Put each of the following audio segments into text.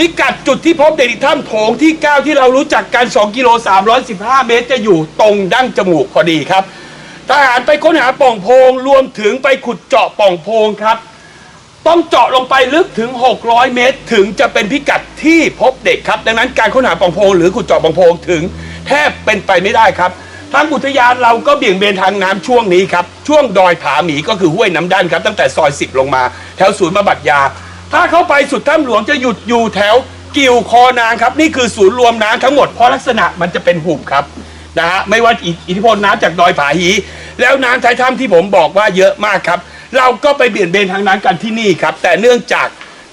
พิกัดจุดที่พบเด็กถ้ำโถงที่ 9 ที่เรารู้จักกัน 2 กิโล 315 เมตร จะอยู่ตรงดั้งจมูกพอดีครับ ทหารไปค้นหาป่องโพง รวมถึงไปขุดเจาะป่องโพงครับ ต้องเจาะลงไปลึกถึง 600 เมตร ถึงจะเป็นพิกัดที่พบเด็กครับ ดังนั้นการค้นหาป่องโพง หรือขุดเจาะป่องโพงถึงแทบเป็นไปไม่ได้ครับทางอุทยานเราก็เบี่ยงเบนทางน้ำช่วงนี้ครับ ช่วงดอยผาหมีก็คือห้วยน้ำด้านครับ ตั้งแต่ซอย 10 ลงมา แถวศูนย์บำบัดยา ถ้าเข้าไปสุดถ้ำหลวงจะหยุดอยู่แถวกิ่วคอนางครับ นี่คือศูนย์รวมน้ำทั้งหมดเพราะลักษณะมันจะเป็นหุบครับนะฮะไม่ว่าอิทธิพลน้ำจากดอยผาหี แล้วน้ำท้ายถ้ำที่ผมบอกว่าเยอะมากครับ เราก็ไปเบี่ยนเบนทางน้ำกันที่นี่ครับ แต่เนื่องจาก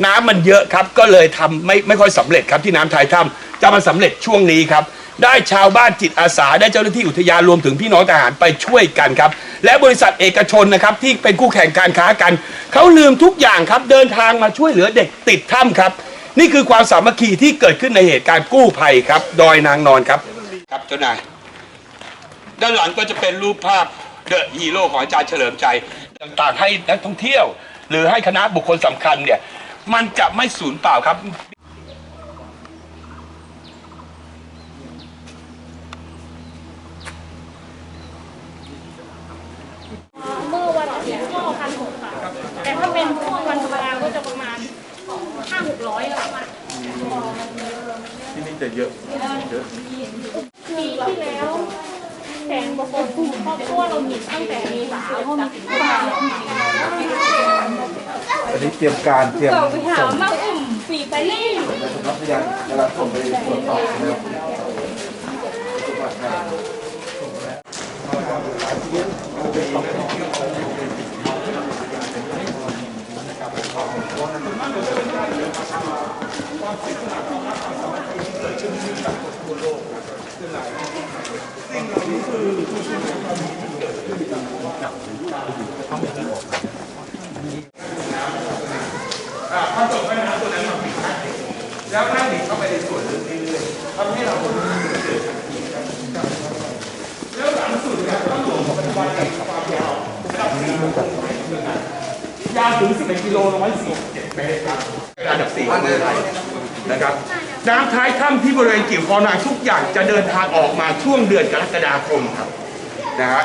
น้ำมันเยอะครับ ก็เลยทำไม่ไม่ค่อยสำเร็จครับที่น้ำท้ายถ้ำจะมาสำเร็จช่วงนี้ครับ ได้ชาวบ้านจิตอาสาได้เจ้าหน้าที่อุทยานรวมถึงพี่น้องทหารไปช่วยกันครับ และบริษัทเอกชนนะครับที่เป็นคู่แข่งการค้ากัน เขาลืมทุกอย่างครับเดินทางมาช่วยเหลือเด็กติดถ้ำครับ นี่คือความสามัคคีที่เกิดขึ้นในเหตุการณ์กู้ภัยครับ ดอยนางนอนครับ ครับเจ้านายด้านหลังก็จะเป็นรูปภาพเดอะฮีโร่ของอาจารย์เฉลิมใจต่างๆให้นักท่องเที่ยว หรือให้คณะบุคคลสำคัญเนี่ย มันจะไม่สูญเปล่าครับ เมื่อวันอาทิตย์ก็พันหกค่ะ แต่ถ้าเป็นช่วงวันธรรมดาก็จะประมาณห้าหกร้อยแล้วค่ะ ที่นี่จะเยอะปีที่แล้วแสนกว่าคนเพราะเพราะว่าเรามีตั้งแต่เมีสาเพราะมีสิบกว่าอันนี้เตรียมการเตรียมเราไปหามาอุ่มปีไปนี่นักพยานกำลังส่งไปตรวจสอบนะครับ ถ้าจบแม่น้ำตัวนั้นมาปิดท้าแล้วนั่งดิ่งเข้าไปในส่วนลึกเรื่อยๆทำให้เราแล้วหลังสุดเนี่ยต้องหลวงของปัจจุบันเนี่ยความยาวระดับสี่ยาวถึง11กิโลร้อยสี่เมตรครับระดับสี่ของประเทศไทยนะครับน้ำท้ายถ้ำที่บริเวณกิ่วคอนางทุกอย่างจะเดินทางออกมาช่วงเดือนกรกฎาคมครับนะฮะ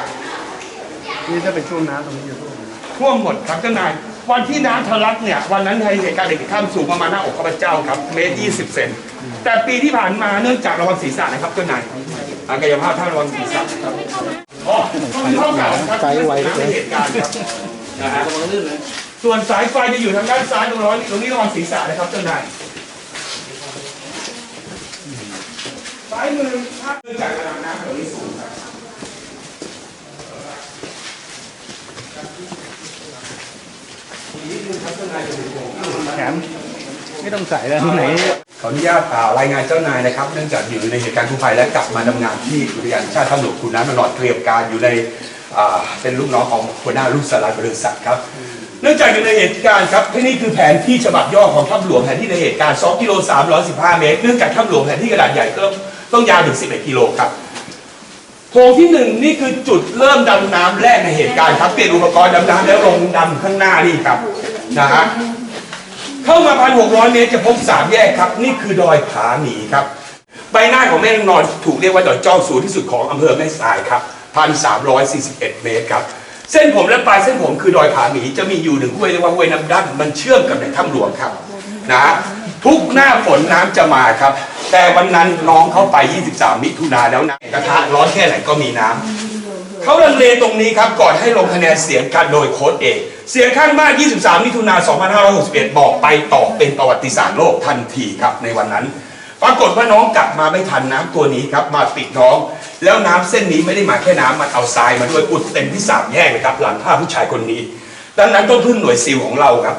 นี่ถ้าเป็นช่วงน้ำตรงนี้จะท่วมไหมท่วมหมดครับเจ้านาย วันที่น้ำทะลักเนี่ย วันนั้นในเหตุการณ์เด็กข้ามสูงประมาณหน้าอกข้าพเจ้าครับ เมตรยี่สิบเซน แต่ปีที่ผ่านมาเนื่องจากระวังศีรษะนะครับเจ้านายอ่ากายภาพท่านระวังศีรษะครับอ๋อต้องเท่ากับครับในเหตุการณ์ครับนะฮะส่วนสายไฟจะอยู่ทางด้านซ้ายตรงนี้ตรงนี้ระวังศีรษะนะครับเจ้านายซ้ายมือถ้าเนื่องจากระดับน้ำตรงนี้สูงครับ แขนไม่ต้องใส่แล้วไหนขออนุญาตอ่ารายงานเจ้านายนะครับ เนื่องจากอยู่ในเหตุการณ์กู้ภัยและกลับมาทำงานที่อุทยานแห่งชาติถ้ำหลวงขุนน้ำนางนอนเตรียมการอยู่ในอ่าเป็นลูกน้องของหัวหน้าลูกสลายบริษัทครับ เนื่องจากอยู่ในเหตุการณ์ครับที่นี่คือแผนที่ฉบับย่อของถ้ำหลวงแผนที่ในเหตุการณ์2กิโล315 เมตร เนื่องจากถ้ำหลวงแผนที่กระดาษใหญ่ก็ต้องยาวถึง 11 กิโลครับโถงที่หนึ่งนี่คือจุดเริ่มดำน้ำแรกในเหตุการณ์ครับเปลี่ยนอุปกรณ์ดำน้ำแล้วลงดำข้างหน้านี่ครับ นะฮะเข้ามาพันหกร้อยเมตรจะพบสามแยกครับ นี่คือดอยผาหมีครับ ใบหน้าของแม่นางนอนถูกเรียกว่าดอยจ้องสูงที่สุดของอำเภอแม่สายครับพันสามร้อยสี่สิบเอ็ดเมตรครับ เส้นผมและปลายเส้นผมคือดอยผาหมีจะมีอยู่หนึ่งห้วยเรียกว่าห้วยน้ำดั้นมันเชื่อมกับในถ้ำหลวงครับนะทุกหน้าฝนน้ำจะมาครับ แต่วันนั้นน้องเขาไป 23 มิถุนาแล้วนะกระทะร้อนแค่ไหนก็มีน้ำ เขาลังเลตรงนี้ครับก่อนให้ลงคะแนนเสียงกันโดยโค้ดเอก เสียงข้างมาก 23 มิถุนา2561 บอกไปต่อเป็นประวัติศาสตร์โลกทันทีครับในวันนั้น ปรากฏว่าน้องกลับมาไม่ทันน้ำตัวนี้ครับมาปิดน้อง แล้วน้ำเส้นนี้ไม่ได้มาแค่น้ำมันเอาทรายมาด้วยอุดเต็มที่สามแยกเลยครับหลังภาผู้ชายคนนี้ ดังนั้นต้นพึ่งหน่วยซิลของเราครับ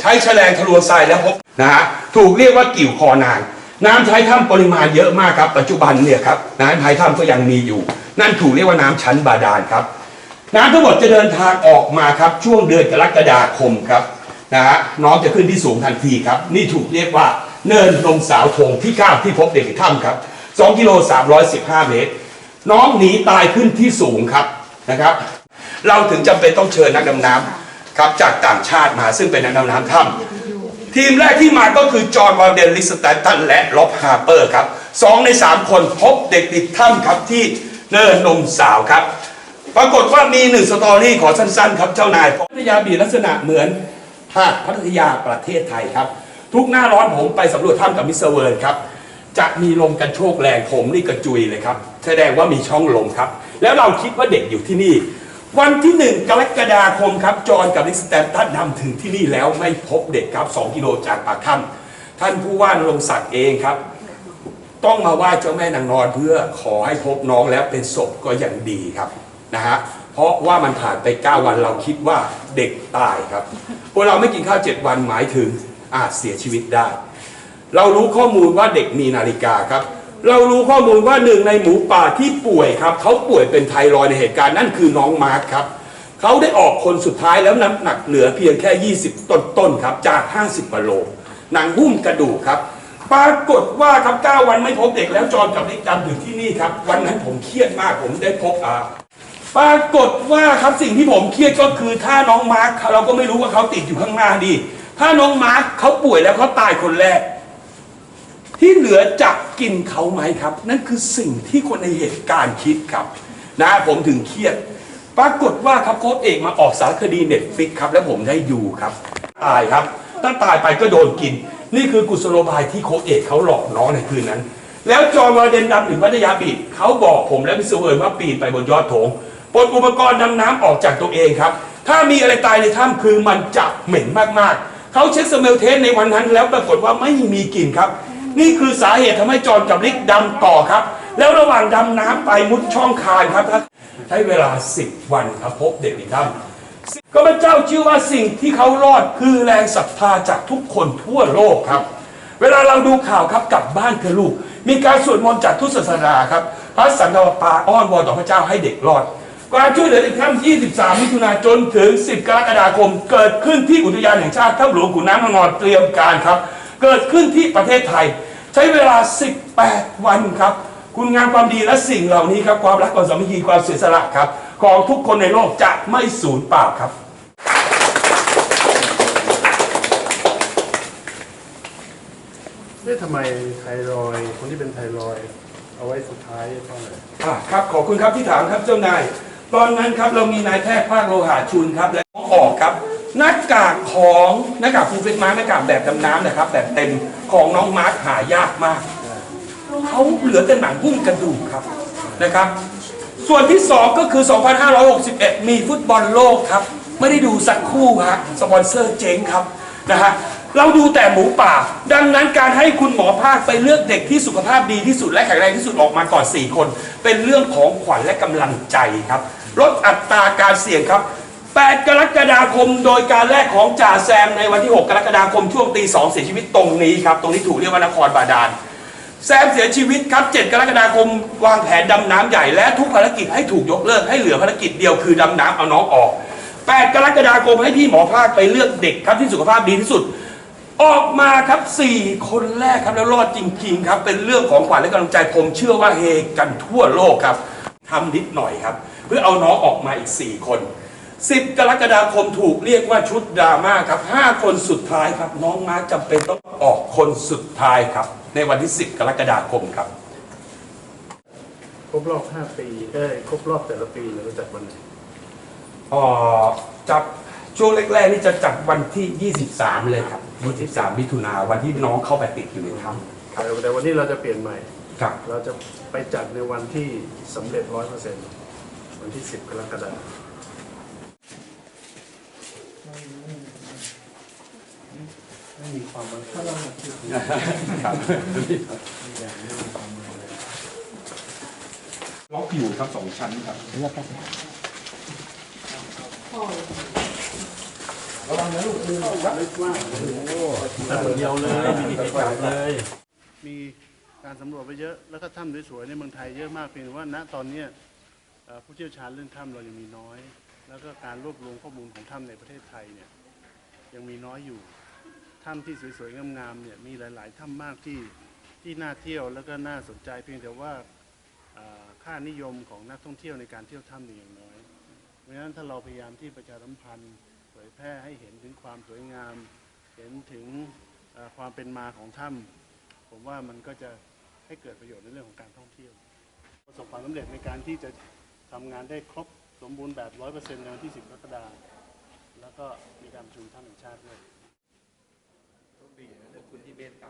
ใช้แฉลงทะลวงทรายแล้วพบนะฮะถูกเรียกว่ากิ่วคอนาง น้ำท้ายถ้ำปริมาณเยอะมากครับ ปัจจุบันเนี่ยครับน้ำท้ายถ้ำก็ยังมีอยู่ นั่นถูกเรียกว่าน้ำชั้นบาดาลครับ น้ำทั้งหมดจะเดินทางออกมาครับ ช่วงเดือนกรกฎาคมครับนะฮะน้องจะขึ้นที่สูงทันทีครับ นี่ถูกเรียกว่าเนินนมสาวธงที่9ที่พบเด็กในถ้ำครับ2กิโล315 เมตร น้องหนีตายขึ้นที่สูงครับนะครับ เราถึงจำเป็นต้องเชิญนักดำน้ำครับจากต่างชาติมาซึ่งเป็นนักดำน้ำถ้ำ ทีมแรกที่มาก็คือจอห์นวอลเดนลิสแตนตันและล็อบฮาร์เปอร์ครับสองในสามคนพบเด็กติดถ้ำครับที่เนินนมสาวครับ ปรากฏว่ามีหนึ่งสตอรี่ขอสั้นๆ ครับเจ้านายพัทยาบีลักษณะเหมือนหาดพัทยาประเทศไทยครับ ทุกหน้าร้อนผมไปสำรวจถ้ำกับมิสเตอร์เวิร์นครับจะมีลมกันโชกแรงผมนี่กระจุยเลยครับ แสดงว่ามีช่องลมครับ แล้วเราคิดว่าเด็กอยู่ที่นี่ วันที่หนึ่งกรกฎาคมครับ จอห์นกับลิสแตนตันนำถึงที่นี่แล้วไม่พบเด็กครับ 2 กิโลจากปากถ้ำท่านผู้ว่านรงศักดิ์เองครับ ต้องมาไหว้เจ้าแม่นางนอนเพื่อขอให้พบน้องแล้วเป็นศพก็ยังดีครับนะฮะเพราะว่ามันผ่านไป 9 วันเราคิดว่าเด็กตายครับพวกเราไม่กินข้าว 7 วันหมายถึงอาจเสียชีวิตได้ เรารู้ข้อมูลว่าเด็กมีนาฬิกาครับ เรารู้ข้อมูลว่าหนึ่งในหมูป่าที่ป่วยครับเขาป่วยเป็นไทรอยด์ในเหตุการณ์นั่นคือน้องมาร์คครับเขาได้ออกคนสุดท้ายแล้วน้ำหนักเหลือเพียงแค่ 20 ต้นๆครับจาก 50กิโลหนังหุ้มกระดูกครับ ปรากฏว่าครับ9วันไม่พบเด็กแล้วจอนกับนิกดำถึงที่นี่ครับ วันนั้นผมเครียดมากผมได้พบอ่าปรากฏว่าครับสิ่งที่ผมเครียดก็คือถ้าน้องมาร์คเราก็ไม่รู้ว่าเขาติดอยู่ข้างหน้าดี ถ้าน้องมาร์คเขาป่วยแล้วเขาตายคนแรก ที่เหลือจะกินเขาไหมครับ นั่นคือสิ่งที่คนในเหตุการณ์คิดครับ นะผมถึงเครียด ปรากฏว่าครับโค้ชเอกมาออกสารคดีเน็ตฟิกครับ แล้วผมได้ดูครับตายครับถ้าตายไปก็โดนกิน นี่คือกุศโลบายที่โค้ชเอกเขาหลอกน้องในคืนนั้น แล้วจอห์นวอร์เดนดำถึงพัทยาบีชเขาบอกผมและมิสเอร์เวิร์นว่าปีนไปบนยอดโถงปลดอุปกรณ์ดำน้ำออกจากตัวเองครับ ถ้ามีอะไรตายในถ้ำคือมันจะเหม็นมากๆเขาเช็คสเมลเทสในวันนั้นแล้วปรากฏว่าไม่มีกลิ่นครับ นี่คือสาเหตุทำให้จอนกับลิกดำต่อครับ แล้วระหว่างดำน้ำไปมุดช่องคานครับใช้เวลา 10 วันครับพบเด็กในถ้ำก็พระเจ้าชื่อว่าสิ่งที่เขารอดคือแรงศรัทธาจากทุกคนทั่วโลกครับ เวลาเราดูข่าวครับกลับบ้านเถอะลูก มีการสวดมนต์จากทุกศาสนาครับพระสันตะปาอ้อนวอนต่อพระเจ้าให้เด็กรอดการช่วยเหลือเด็กท่าม23 มิถุนาจนถึง 10 กรกฎาคม เกิดขึ้นที่อุทยานแห่งชาติถ้ำหลวงขุนน้ำนางนอนเตรียมการครับ เกิดขึ้นที่ประเทศไทย ใช้เวลา 18 วันครับ คุณงามความดีและสิ่งเหล่านี้ครับ ความรักความสามัคคีความเสียสละครับ ของทุกคนในโลกจะไม่สูญเปล่าครับ เอ๊ะทำไมไทรอยด์คนที่เป็นไทรอยด์เอาไว้สุดท้ายเพราะอะไร อ่าครับขอบคุณครับที่ถามครับเจ้านาย ตอนนั้นครับเรามีนายแพทย์ภาคโลหะชุนครับและออกครับ หน้ากากของหน้ากากฟูลเฟสมาร์หน้ากากแบบดำน้ำนะครับ แบบเต็มของน้องมาร์คหายากมากเขาเหลือแต่หนังหุ้มกระดูกครับนะครับ ส่วนที่ 2 ก็คือ 2561 มีฟุตบอลโลกครับ ไม่ได้ดูสักคู่ฮะสปอนเซอร์เจ๊งครับนะฮะเราดูแต่หมูป่า ดังนั้นการให้คุณหมอภาคไปเลือกเด็กที่สุขภาพดีที่สุดและแข็งแรงที่สุดออกมาก่อน 4 คน เป็นเรื่องของขวัญและกำลังใจครับ ลดอัตราการเสี่ยงครับ 8 กรกฎาคมโดยการแรกของจ่าแซมในวันที่ 6 กรกฎาคมช่วงตี2เสียชีวิตตรงนี้ครับ ตรงนี้ถูกเรียกว่านครบาดาลแซมเสียชีวิตครับ 7 กรกฎาคมวางแผนดำน้ำใหญ่และทุกภารกิจให้ถูกยกเลิกให้เหลือภารกิจเดียวคือดำน้ำเอาน้องออก 8 กรกฎาคมให้พี่หมอภาคไปเลือกเด็กครับที่สุขภาพดีที่สุด ออกมาครับ 4 คนแรกครับแล้วรอดจริง ๆ ครับ เป็นเรื่องของขวัญและกำลังใจผมเชื่อว่าเฮกันทั่วโลกครับทำนิดหน่อยครับ เพื่อเอาน้องออกมาอีก 4 คน 10 กรกฎาคมถูกเรียกว่าชุดดราม่าครับ 5 คนสุดท้ายครับ น้องมาร์คจำเป็นต้องออกคนสุดท้ายครับ ในวันที่ 10 กรกฎาคมครับ ครบรอบ 5 ปี เอ้ย ครบรอบแต่ละปีเราจัดวันไหนเอ่อจับช่วงแรกๆนี่จะจัดวันที่ 23 เลยครับ 23 มิถุนาวันที่น้องเข้าไปติดอยู่ในถ้ำแต่แต่วันนี้เราจะเปลี่ยนใหม่ ครับเราจะไปจัดในวันที่สำเร็จร้อยเปอร์เซ็นต์วันที่ 10 กรกฎาคม ม่มีความบังคับครับล็อกอยู่ครับสองชั้นครับมีการสำรวจไปเยอะ แล้วก็ถ้ำสวยๆในเมืองไทยเยอะมากเพียงแต่ว่าณตอนนี้ผู้เชี่ยวชาญเรื่องถ้ำเรายังมีน้อย แล้วก็การรวบรวมข้อมูลของถ้ำในประเทศไทยเนี่ยยังมีน้อยอยู่ ถ้ำที่สวยๆงามๆเนี่ยมีหลาย ๆถ้ำมากที่ที่น่าเที่ยวแล้วก็น่าสนใจเพียงแต่ว่าค่านิยมของนักท่องเที่ยวในการเที่ยวถ้ำนี่ยยังน้อย เพราะฉะนั้นถ้าเราพยายามที่ประชาสัมพันธ์เผยแพร่ให้เห็นถึงความสวยงาม เห็นถึงความเป็นมาของถ้ำผมว่ามันก็จะให้เกิดประโยชน์ในเรื่องของการท่องเที่ยว ประสบความสำเร็จในการที่จะทำงานได้ครบสมบูรณ์แบบ 100%ในวันที่ 10กรกฎาคมแล้วก็มีการประชุมถ้ำแห่งชาติด้วย 每年的估计变大。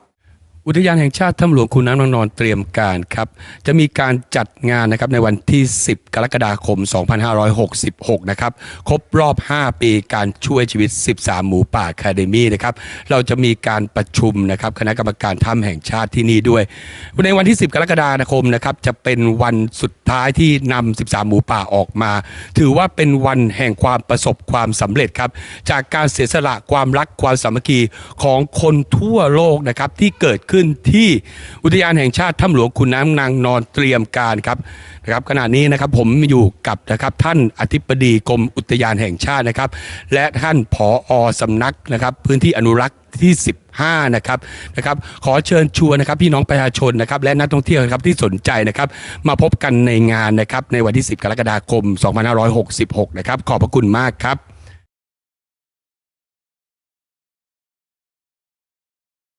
อุทยานแห่งชาติถ้ำหลวงขุนน้ำนางนอนเตรียมการครับ จะมีการจัดงานนะครับในวันที่ 10 กรกฎาคม 2566 นะครับ ครบรอบ 5 ปีการช่วยชีวิต 13 หมูป่าคาเดมี่นะครับ เราจะมีการประชุมนะครับคณะกรรมการถ้ำแห่งชาติที่นี่ด้วย ในวันที่ 10 กรกฎาคมนะครับจะเป็นวันสุดท้ายที่นำ13 หมูป่าออกมา ถือว่าเป็นวันแห่งความประสบความสำเร็จครับ จากการเสียสละความรักความสามัคคีของคนทั่วโลกนะครับที่เกิดขึ้นที่อุทยานแห่งชาติถ้ำหลวงขุนน้ำนางนอนเตรียมการครับนะครับขณะนี้นะครับผมอยู่กับนะครับท่านอธิบดีกรมอุทยานแห่งชาตินะครับ และท่านผออสำนักนะครับพื้นที่อนุรักษ์ที่ 15 นะครับนะครับ ขอเชิญชวนนะครับพี่น้องประชาชนนะครับ และนักท่องเที่ยวนะครับที่สนใจนะครับ มาพบกันในงานนะครับในวันที่ 10 กรกฎาคม 2566 นะครับ ขอบพระคุณมากครับ